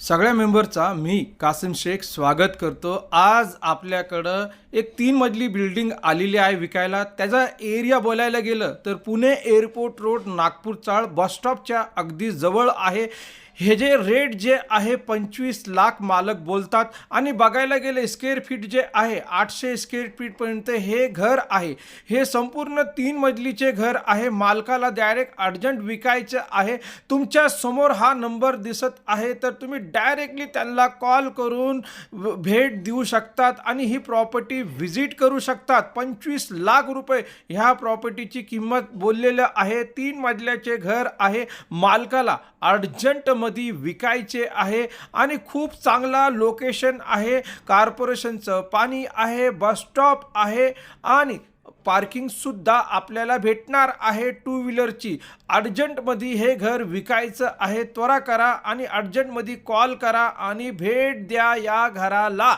सगळ्या मेंबरचा मी कासिम शेख स्वागत करतो. आज आपल्याकडं एक तीन मजली बिल्डिंग आलेली आहे विकायला. त्याचा एरिया बोलायला गेलं तर पुणे एअरपोर्ट रोड नागपूर चाळ बसस्टॉपच्या अगदी जवळ आहे. हे जे रेट जे आहे पंचवीस लाख मालक बोलतात. आणि बघायला गेले स्क्वेअर फीट जे आहे आठशे स्क्वेअर फीटपर्यंत हे घर आहे. हे संपूर्ण तीन मजलीचे घर आहे. मालकाला डायरेक्ट अर्जंट विकायचं आहे. तुमच्यासमोर हा नंबर दिसत आहे. तर तुम्ही डायरेक्टली त्यांना कॉल करून भेट देऊ शकतात आणि ही प्रॉपर्टी व्हिजिट करू शकतात. पंचवीस लाख रुपये ह्या प्रॉपर्टीची किंमत बोललेलं आहे. तीन मजल्याचे घर आहे. मालकाला अर्जंट मधी विकायचे आहे आणि खूप चांगला लोकेशन आहे. कॉर्पोरेशनचं पाणी आहे बस स्टॉप आहे आणि पार्किंग सुद्धा आपल्याला भेटणार आहे टू व्हीलरची अर्जंटमध्ये हे घर विकायचं आहे त्वरा करा आणि अर्जंटमध्ये कॉल करा आणि भेट द्या या घराला.